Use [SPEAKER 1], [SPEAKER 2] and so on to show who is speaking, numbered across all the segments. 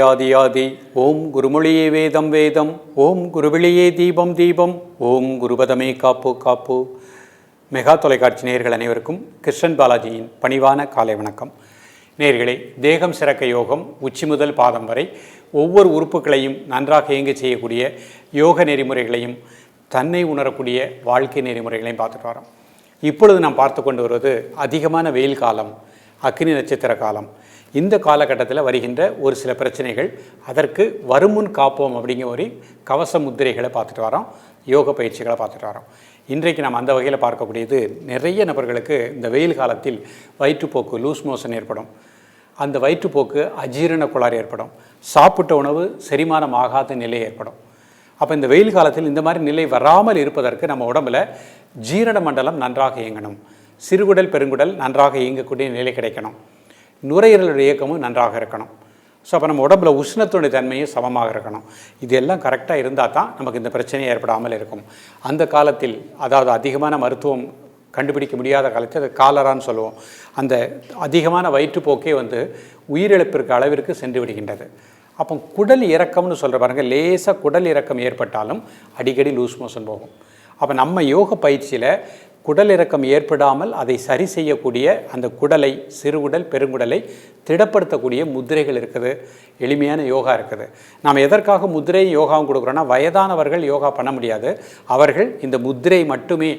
[SPEAKER 1] ஆதி ஆதி. ஓம் குருமொழியே வேதம் வேதம். ஓம் குருவிழியே தீபம் தீபம். ஓம் குருபதமே காப்பு காப்பு. மெகா தொலைக்காட்சி நேர்கள் அனைவருக்கும் கிருஷ்ணன் பாலாஜியின் பணிவான காலை வணக்கம். நேர்களே தேகம் சிறக்க யோகம் உச்சி முதல் பாதம் வரை ஒவ்வொரு உறுப்புகளையும் நன்றாக இயங்க செய்யக்கூடிய யோக நெறிமுறைகளையும் தன்னை உணரக்கூடிய வாழ்க்கை நெறிமுறைகளையும் பார்த்துட்டு வரோம். இப்பொழுது நாம் பார்த்து கொண்டு வருவது அதிகமான வெயில் காலம் அக்னி நட்சத்திர காலம். இந்த காலகட்டத்தில் வருகின்ற ஒரு சில பிரச்சனைகள் அதற்கு வருமுன் காப்போம் அப்படிங்கிற ஒரு கவச முத்திரைகளை பார்த்துட்டு வரோம் யோக பயிற்சிகளை பார்த்துட்டு வரோம். இன்றைக்கு நாம் அந்த வகையில் பார்க்கக்கூடியது நிறைய நபர்களுக்கு இந்த வெயில் காலத்தில் வயிற்றுப்போக்கு லூஸ் மோஷன் ஏற்படும். அந்த வயிற்றுப்போக்கு அஜீரண குளாறு ஏற்படும். சாப்பிட்ட உணவு செரிமானம் ஆகாத நிலை ஏற்படும். அப்போ இந்த வெயில் காலத்தில் இந்த மாதிரி நிலை வராமல் இருப்பதற்கு நம்ம உடம்புல ஜீரண மண்டலம் நன்றாக இயங்கணும். சிறுகுடல் பெருங்குடல் நன்றாக இயங்கக்கூடிய நிலை கிடைக்கணும். நுரையீரலுடைய இயக்கமும் நன்றாக இருக்கணும். ஸோ அப்போ நம்ம உடம்புல உஷ்ணத்துடைய தன்மையும் சமமாக இருக்கணும். இது எல்லாம் கரெக்டாக இருந்தால் தான் நமக்கு இந்த பிரச்சனை ஏற்படாமல் இருக்கும். அந்த காலத்தில் அதாவது அதிகமான மருத்துவம் கண்டுபிடிக்க முடியாத காலத்தில் அது காலரான்னு சொல்லுவோம். அந்த அதிகமான வயிற்றுப்போக்கே வந்து உயிரிழப்பிற்கு அளவிற்கு சென்று விடுகின்றது. அப்போ குடல் இறக்கம்னு சொல்கிற பாருங்கள் லேசாக குடல் இறக்கம் ஏற்பட்டாலும் அடிக்கடி லூஸ் மோஷன் போகும். அப்போ நம்ம யோக பயிற்சியில் குடல் இறக்கம் ஏற்படாமல் அதை சரி செய்யக்கூடிய அந்த குடலை சிறுகுடல் பெருங்குடலை திடப்படுத்தக்கூடிய முத்திரைகள் இருக்குது. எளிமையான யோகா இருக்குது. நாம் எதற்காக முதிரை யோகாவும் கொடுக்குறோன்னா வயதானவர்கள் யோகா பண்ண முடியாது. அவர்கள் இந்த முதிரை மட்டுமே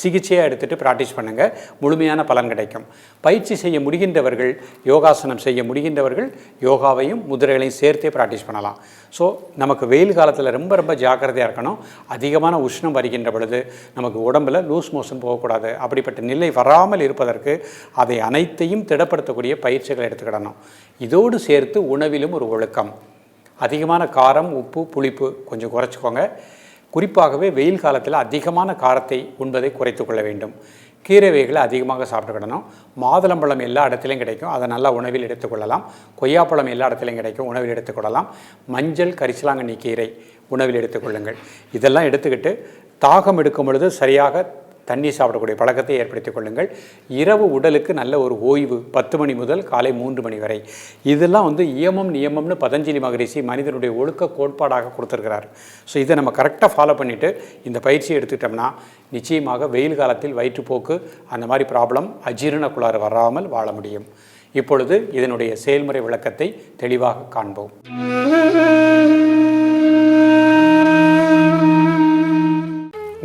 [SPEAKER 1] சிகிச்சையாக எடுத்துகிட்டு ப்ராக்டிஸ் பண்ணுங்கள் முழுமையான பலன் கிடைக்கும். பயிற்சி செய்ய முடிகின்றவர்கள் யோகாசனம் செய்ய முடிகின்றவர்கள் யோகாவையும் முதிரைகளையும் சேர்த்தே ப்ராக்டிஸ் பண்ணலாம். ஸோ நமக்கு வெயில் காலத்தில் ரொம்ப ரொம்ப ஜாக்கிரதையாக இருக்கணும். அதிகமான உஷ்ணம் வருகின்ற பொழுது நமக்கு உடம்பில் லூஸ் மோஷன் போகக்கூடாது. அப்படிப்பட்ட நிலை வராமல் இருப்பதற்கு அதை அனைத்தையும் திடப்படுத்தக்கூடிய பயிற்சிகளை எடுத்துக்கிடணும். இதோடு சேர்த்து உணவிலும் ஒரு ஒழுக்கம். அதிகமான காரம் உப்பு புளிப்பு கொஞ்சம் குறைச்சிக்கோங்க. குறிப்பாகவே வெயில் காலத்தில் அதிகமான காரத்தை உண்பதை குறைத்து கொள்ள வேண்டும். கீரை வகைகளை அதிகமாக சாப்பிட்டுக்கிடணும் மாதுளம்பழம் எல்லா இடத்துலையும் கிடைக்கும். அதை நல்லா உணவில் எடுத்துக்கொள்ளலாம் கொய்யாப்பழம் எல்லா இடத்துலையும் கிடைக்கும். உணவில் எடுத்துக்கொள்ளலாம் மஞ்சள் கரிசலாங்கண்ணி கீரை உணவில் எடுத்துக்கொள்ளுங்கள் இதெல்லாம் எடுத்துக்கிட்டு தாகம் எடுக்கும் பொழுது சரியாக தண்ணி சாப்பிடக்கூடிய பழக்கத்தை ஏற்படுத்திக் கொள்ளுங்கள். இரவு உடலுக்கு நல்ல ஒரு ஓய்வு பத்து மணி முதல் காலை மூன்று மணி வரை. இதெல்லாம் வந்து இயமம் நியமம்னு பதஞ்சலி மகரிஷி மனிதனுடைய ஒழுக்க கோட்பாடாக கொடுத்துருக்கிறார். ஸோ இதை நம்ம கரெக்டாக ஃபாலோ பண்ணிவிட்டு இந்த பயிற்சியை எடுத்துக்கிட்டோம்னா நிச்சயமாக வெயில் காலத்தில் வயிற்றுப்போக்கு அந்த மாதிரி ப்ராப்ளம் அஜீரண குளாறு வராமல் வாழ முடியும். இப்பொழுது இதனுடைய செயல்முறை விளக்கத்தை தெளிவாக காண்போம்.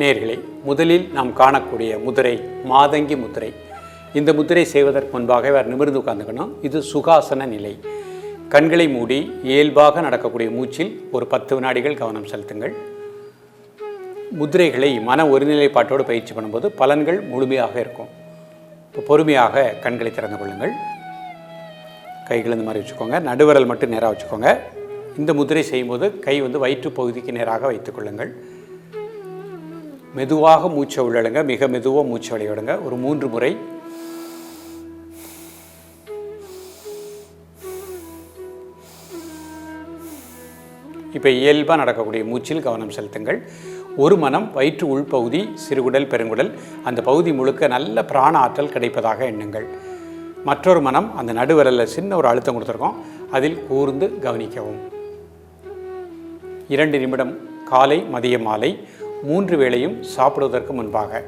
[SPEAKER 1] நேர்களை முதலில் நாம் காணக்கூடிய முதிரை மாதங்கி முதிரை. இந்த முதிரை செய்வதற்கு முன்பாக வேறு நிமிர்ந்து உட்காந்துக்கணும் இது சுகாசன நிலை. கண்களை மூடி இயல்பாக நடக்கக்கூடிய மூச்சில் ஒரு பத்து வினாடிகள் கவனம் செலுத்துங்கள். முதிரைகளை மன ஒருநிலைப்பாட்டோடு பயிற்சி பண்ணும்போது பலன்கள் முழுமையாக இருக்கும். இப்போ பொறுமையாக கண்களை திறந்து கொள்ளுங்கள். கைகள் இந்த மாதிரி வச்சுக்கோங்க. நடுவரல் மட்டும் நேராக வச்சுக்கோங்க. இந்த முதிரை செய்யும்போது கை வந்து வயிற்று பகுதிக்கு நேராக வைத்துக்கொள்ளுங்கள் மெதுவாக மூச்சை உள்ளடுங்க மிக மெதுவாக மூச்சை வெளியிடுங்க ஒரு மூன்று முறை. இப்போ இயல்பாக நடக்கக்கூடிய மூச்சில் கவனம் செலுத்துங்கள். ஒரு மனம் வயிற்று உள்பகுதி சிறுகுடல் பெருங்குடல் அந்த பகுதி முழுக்க நல்ல பிராண ஆற்றல் கிடைப்பதாக எண்ணுங்கள். மற்றொரு மனம் அந்த நடுவிரலில் சின்ன ஒரு அழுத்தம் கொடுத்துருக்கோம் அதில் கூர்ந்து கவனிக்கவும். இரண்டு நிமிடம் காலை மதிய மாலை. மூன்று வேளையும் சாப்பிடுவதற்கு முன்பாக.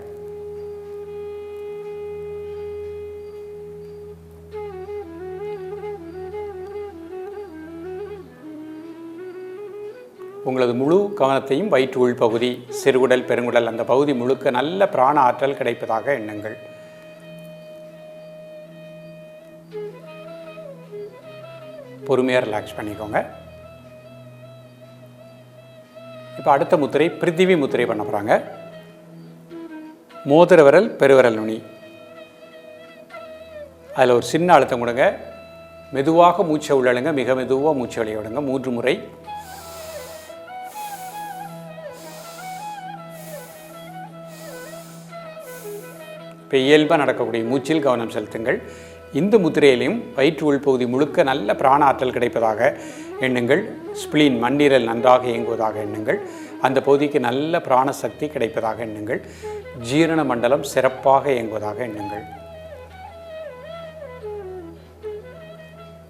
[SPEAKER 1] உங்களது முழு கவனத்தையும் வயிற்று உள்பகுதி சிறுகுடல் பெருங்குடல் அந்த பகுதி முழுக்க நல்ல பிராண ஆற்றல் கிடைப்பதாக எண்ணுங்கள். பொறுமையாக ரிலாக்ஸ் பண்ணிக்கோங்க. இப்போ அடுத்த முத்திரை பிரித்திவி முத்திரை பண்ண போகிறாங்க மோதிர விரல் பெருவிரல் நுனி. அதில் ஒரு சின்ன அழுத்தம் கொடுங்க. மெதுவாக மூச்சை உள்ளழுங்க மிக மெதுவாக மூச்சை வெளியே விடுங்க. மூன்று முறை. இப்போ இயல்பாக நடக்கக்கூடிய மூச்சில் கவனம் செலுத்துங்கள். இந்த முத்திரையிலையும் வயிற்று உள்பகுதி முழுக்க நல்ல பிராண ஆற்றல் கிடைப்பதாக எண்ணுங்கள். ஸ்பிளீன் மண்ணீரல் நன்றாக இயங்குவதாக எண்ணுங்கள். அந்த பகுதிக்கு நல்ல பிராண சக்தி கிடைப்பதாக எண்ணுங்கள். ஜீரண மண்டலம் சிறப்பாக இயங்குவதாக எண்ணுங்கள்.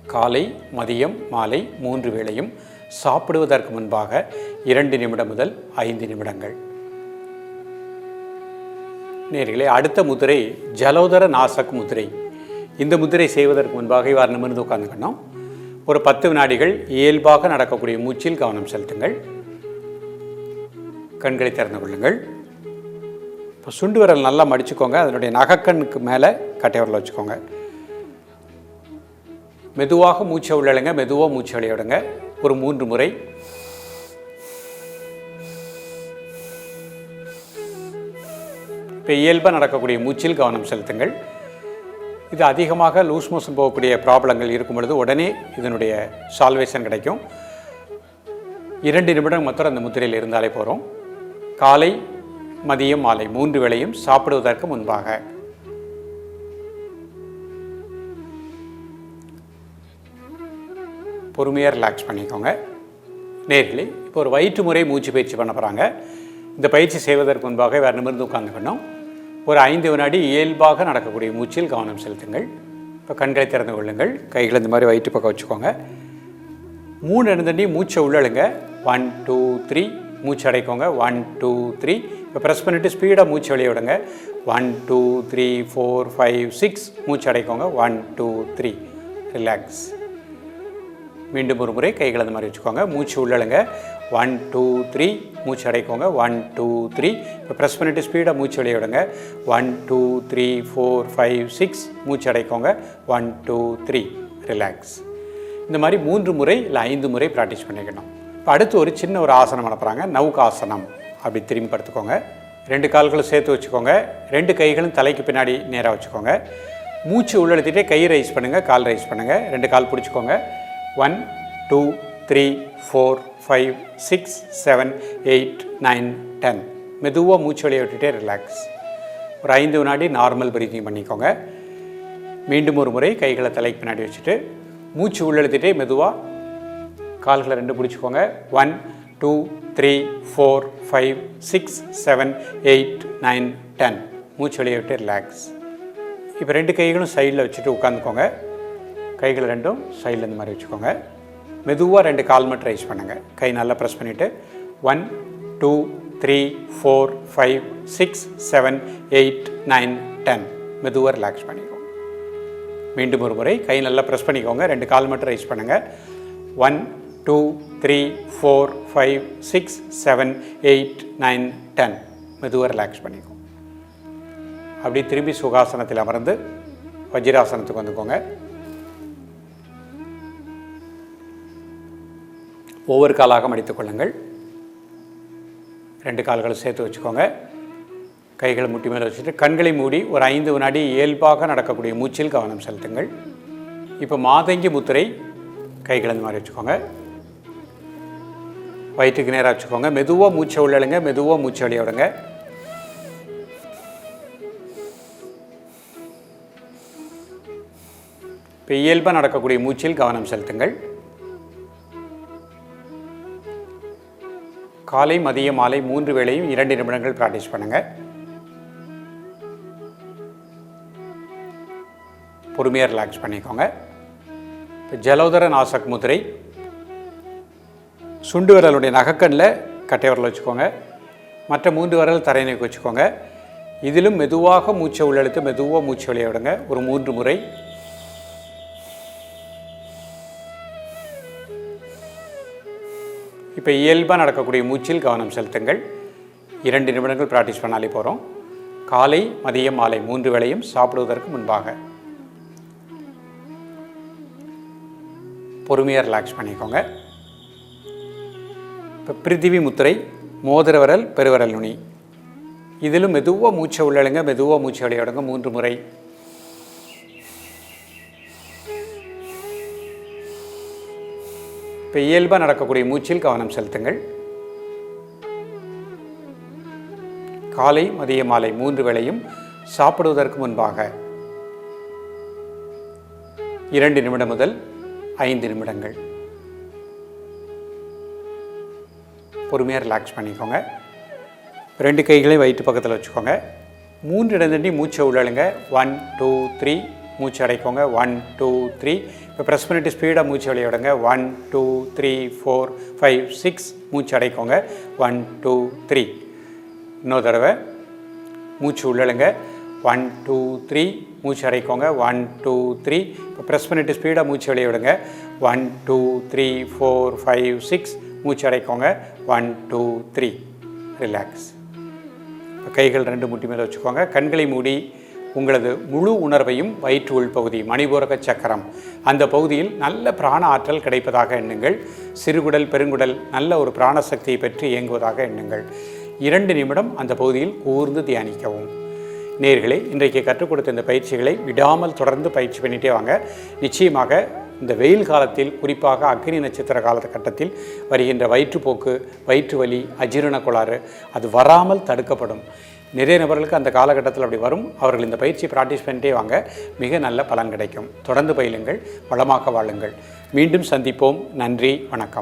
[SPEAKER 1] காலை மதியம் மாலை மூன்று வேளையும் சாப்பிடுவதற்கு முன்பாக இரண்டு நிமிடம் முதல் ஐந்து நிமிடங்கள். நேர்களே அடுத்த முதிரை ஜலோதர நாசக் முதிரை. இந்த முத்திரை செய்வதற்கு முன்பாக இவ்வாறு நிமிர்ந்து உட்காந்துக்கணும் ஒரு பத்து வினாடிகள் இயல்பாக நடக்கக்கூடிய மூச்சில் கவனம் செலுத்துங்கள். கண்களை திறந்து கொள்ளுங்கள். இப்போ சுண்டு விரல் நல்லா மடிச்சுக்கோங்க. அதனுடைய நகக்கண்ணுக்கு மேலே கட்டை விரல் வச்சுக்கோங்க. மெதுவாக மூச்சை உள்ளழுங்க மெதுவாக மூச்சை விளையாடுங்க ஒரு மூன்று முறை. இப்போ இயல்பாக நடக்கக்கூடிய மூச்சில் கவனம் செலுத்துங்கள். இது அதிகமாக லூஸ் மோஷன் போகக்கூடிய ப்ராப்ளங்கள் இருக்கும் பொழுது உடனே இதனுடைய சால்வேஷன் கிடைக்கும். இரண்டு நிமிடம் மாத்திரம் அந்த முத்திரையில் இருந்தாலே போகிறோம் காலை மதியம் மாலை மூன்று வேளையும் சாப்பிடுவதற்கு முன்பாக. பொறுமையாக ரிலாக்ஸ் பண்ணிக்கோங்க. நேர்களே இப்போ ஒரு வயிற்று முறை மூச்சு பயிற்சி பண்ண போகிறாங்க இந்த பயிற்சி செய்வதற்கு முன்பாக வேறு நிமிர்ந்து உட்காந்துக்கணும் ஒரு ஐந்து வினாடி இயல்பாக நடக்கக்கூடிய மூச்சில் கவனம் செலுத்துங்கள். இப்போ கண்களை திறந்து கொள்ளுங்கள். கைகளை இந்த மாதிரி வயிற்று பக்கம் வச்சுக்கோங்க. மூணு இருந்தண்டி மூச்சை உள்ளழுங்க ஒன் டூ த்ரீ மூச்சு அடைக்கோங்க. ஒன் டூ த்ரீ இப்போ ப்ரெஸ் பண்ணிவிட்டு ஸ்பீடாக மூச்சு வெளியே விடுங்க. One two three four five six மூச்சு அடைக்கோங்க. ஒன் டூ த்ரீ ரிலாக்ஸ் மீண்டும் ஒரு முறை கைகளை அந்த மாதிரி வச்சுக்கோங்க. மூச்சு உள்ளழுங்க ஒன் டூ த்ரீ மூச்சு அடைக்கோங்க ஒன் டூ த்ரீ இப்போ ப்ரெஸ் பண்ணிவிட்டு ஸ்பீடாக மூச்சு வெளியே விடுங்க one two three four five six மூச்சு அடைக்கோங்க ஒன் டூ த்ரீ ரிலாக்ஸ் இந்த மாதிரி மூன்று முறை இல்லை ஐந்து முறை ப்ராக்டிஸ் பண்ணிக்கணும். இப்போ அடுத்து ஒரு சின்ன ஒரு ஆசனம் அனுப்புகிறாங்க நவுகாசனம். அப்படி திரும்பி படுத்துக்கோங்க. ரெண்டு கால்களும் சேர்த்து வச்சுக்கோங்க. ரெண்டு கைகளும் தலைக்கு பின்னாடி நேராக வச்சுக்கோங்க. மூச்சு உள்ளெழுத்திட்டே கை ரைஸ் பண்ணுங்கள் கால் ரைஸ் பண்ணுங்கள் ரெண்டு கால் பிடிச்சிக்கோங்க. One two three four five six seven eight nine ten மெதுவாக மூச்சு விட்டுட்டே ரிலாக்ஸ் ஒரு ஐந்து வினாடி நார்மல் பிரீத்திங் பண்ணிக்கோங்க. மீண்டும் ஒரு முறை கைகளை தலைக்கு பின்னாடி வச்சுட்டு மூச்சு உள்ளெழுத்துட்டே மெதுவாக கால்களை ரெண்டு பிடிச்சிக்கோங்க. One two three four five six seven eight nine ten மூச்சு வெளியே விட்டு ரிலாக்ஸ் இப்போ ரெண்டு கைகளும் சைடில் வச்சுட்டு உட்காந்துக்கோங்க கைகளை ரெண்டும் சைடில் இந்த மாதிரி வச்சுக்கோங்க. மெதுவாக ரெண்டு கால் மட்டும் ரைஸ் பண்ணுங்கள் கை நல்லா ப்ரெஸ் பண்ணிவிட்டு one two three four five six seven eight nine ten மெதுவாக ரிலாக்ஸ் பண்ணிக்கோங்க. மீண்டும் ஒரு முறை கை நல்லா ப்ரெஸ் பண்ணிக்கோங்க. ரெண்டு கால் மட்டும் ரைஸ் பண்ணுங்கள் one two three four five six seven eight nine ten மெதுவாக ரிலாக்ஸ் பண்ணிக்கோங்க. அப்படி திரும்பி சுகாசனத்தில் அமர்ந்து வஜ்ராசனத்துக்கு வந்துக்கோங்க. ஒவ்வொரு காலாக மடித்துக் கொள்ளுங்கள். ரெண்டு கால்களை சேர்த்து வச்சுக்கோங்க. கைகளை முட்டி மேலே வச்சுட்டு கண்களை மூடி ஒரு ஐந்து வினாடி இயல்பாக நடக்கக்கூடிய மூச்சில் கவனம் செலுத்துங்கள். இப்போ மாதங்கி முத்திரை கைகளை இந்த மாதிரி வச்சுக்கோங்க. வயிற்றுக்கு நேராக வச்சுக்கோங்க. மெதுவாக மூச்சை உள்ளழுங்க மெதுவாக மூச்சை வெளியே விடுங்க. இப்போ இயல்பாக நடக்கக்கூடிய மூச்சில் கவனம் செலுத்துங்கள். காலை மதிய மாலை மூன்று வேளையும் இரண்டு நிமிடங்கள் ப்ராக்டிஸ் பண்ணுங்கள் பொறுமையாக ரிலாக்ஸ் பண்ணிக்கோங்க. இப்போ ஜலோதர நாசக் முதிரை. சுண்டு விரலுடைய நகக்கண்ணில் கட்டை விரல் வச்சுக்கோங்க. மற்ற மூன்று விரல் தரையினைக்கு வச்சுக்கோங்க. இதிலும் மெதுவாக மூச்சை உள்ளெழுத்து மெதுவாக மூச்சு விளையாடுங்க ஒரு மூன்று முறை. இப்போ இயல்பாக நடக்கக்கூடிய மூச்சில் கவனம் செலுத்துங்கள். இரண்டு நிமிடங்கள் ப்ராக்டிஸ் பண்ணாலே போகிறோம் காலை மதியம் மாலை மூன்று வேளையும் சாப்பிடுவதற்கு முன்பாக பொறுமையாக ரிலாக்ஸ் பண்ணிக்கோங்க. இப்போ பிரித்திவி முத்திரை மோதிர விரல் நுனி. இதிலும் மெதுவாக மூச்சை உள்ளழுங்க மெதுவாக மூச்சை விளையாடுங்க மூன்று முறை இப்போ இயல்பாக நடக்கக்கூடிய மூச்சில் கவனம் செலுத்துங்கள். காலை மதிய மாலை மூன்று வேளையும் சாப்பிடுவதற்கு முன்பாக இரண்டு நிமிடம் முதல் ஐந்து நிமிடங்கள். பொறுமையாக ரிலாக்ஸ் பண்ணிக்கோங்க. ரெண்டு கைகளையும் வயிற்று பக்கத்தில் வச்சுக்கோங்க. மூன்று இடந்தண்டி மூச்சை உள்ளழுங்க. ஒன் டூ த்ரீ மூச்சு அடைக்கோங்க ஒன் டூ த்ரீ இப்போ ப்ரெஸ் பண்ணிட்டு ஸ்பீடாக மூச்சு வெளியே one two three four five six மூச்சு அடைக்கோங்க. ஒன் டூ த்ரீ இன்னொரு தடவை. மூச்சு உள்ளழுங்க. ஒன் டூ த்ரீ மூச்சு அடைக்கோங்க. ஒன் டூ த்ரீ இப்போ ப்ரெஸ் பண்ணிவிட்டு ஸ்பீடாக மூச்சு வெளியே விடுங்க. One two three four five six மூச்சு அடைக்கோங்க. ஒன் டூ த்ரீ ரிலாக்ஸ் இப்போ கைகள் ரெண்டு முட்டி மேலே வச்சுக்கோங்க. கண்களை மூடி உங்களது முழு உணர்வையும் வயிற்று உள்பகுதி மணிபூரக சக்கரம். அந்த பகுதியில் நல்ல பிராண ஆற்றல் கிடைப்பதாக எண்ணுங்கள். சிறுகுடல் பெருங்குடல் நல்ல ஒரு பிராண சக்தியை பெற்று இயங்குவதாக எண்ணுங்கள். இரண்டு நிமிடம் அந்த பகுதியில் கூர்ந்து தியானிக்கவும். நேர்களே இன்றைக்கு கற்றுக் கொடுத்த இந்த பயிற்சிகளை விடாமல் தொடர்ந்து பயிற்சி பண்ணிகிட்டே வாங்க. நிச்சயமாக இந்த வெயில் காலத்தில் குறிப்பாக அக்னி நட்சத்திர காலகட்டத்தில் வருகின்ற வயிற்றுப்போக்கு வயிற்று வலி அஜீரண கோளாறு அது வராமல் தடுக்கப்படும். நிறைய நபர்களுக்கு அந்த காலகட்டத்தில் அப்படி வரும். அவர்கள் இந்த பயிற்சி ப்ராக்டிஸ் பண்ணிட்டே வாங்க. மிக நல்ல பலன் கிடைக்கும். தொடர்ந்து பயிலுங்கள். வளமாக வாழுங்கள். மீண்டும் சந்திப்போம். நன்றி. வணக்கம்.